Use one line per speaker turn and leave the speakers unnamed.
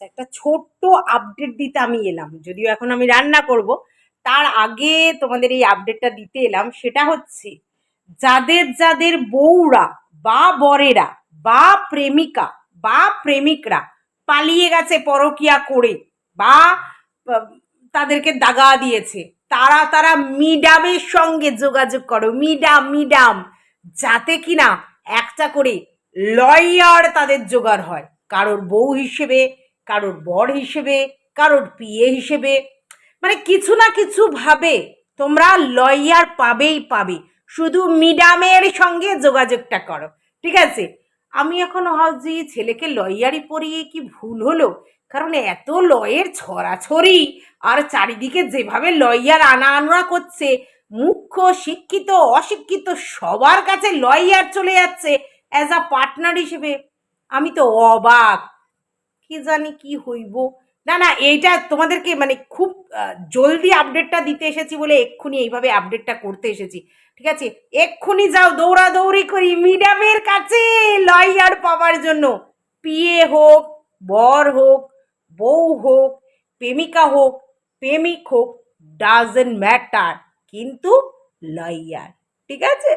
একটা ছোট্ট আপডেট দিতে আমি এলাম, যদিও এখন আমি রান্না করব। তার আগে তোমাদের এই আপডেটটা দিতে এলাম, সেটা হচ্ছে যাদের যাদের বউরা বা বরেরা বা প্রেমিকা বা প্রেমিকরা পালিয়ে গেছে পরকিয়া করে বা তাদেরকে দাগা দিয়েছে, তারা তারা মিডামের সঙ্গে যোগাযোগ করো, মিডাম মিডাম, যাতে কিনা একটা করে লয়ার তাদের জোগাড় হয়। কারোর বউ হিসেবে কারোর বর হিসেবে, কারোর পিয়ে হিসেবে মানে কিছু না কিছু ভাবে তোমরা লয়ার পাবেই পাবে। শুধু মিডামের সঙ্গে যোগাযোগটা করো, ঠিক আছে? আমি এখন ভাবছি ছেলেকে লয়ারি পড়িয়ে কি ভুল হলো? কারণ এত লয়ের ছড়াছড়ি, আর চারিদিকে যেভাবে লয়ার আনা আনা করছে, মুখ্য শিক্ষিত, অশিক্ষিত সবার কাছে লয়ার চলে যাচ্ছে অ্যাজ আ পার্টনার হিসেবে। আমি তো অবাক। কি জানি কি হইব। না না, এইটা তোমাদেরকে মানে খুব জলদি আপডেটটা দিতে এসেছি বলে এক্ষুনি এইভাবে আপডেটটা করতে এসেছি, ঠিক আছে? এক্ষুনি যাও দৌড়াদৌড়ি করি মিডামের কাছে লয়ার পাওয়ার জন্য। পিএ হোক, বর হোক, বউ হোক, প্রেমিকা হোক, প্রেমিক হোক ডাজেন্ট ম্যাটার কিন্তু লয়ার ঠিক আছে?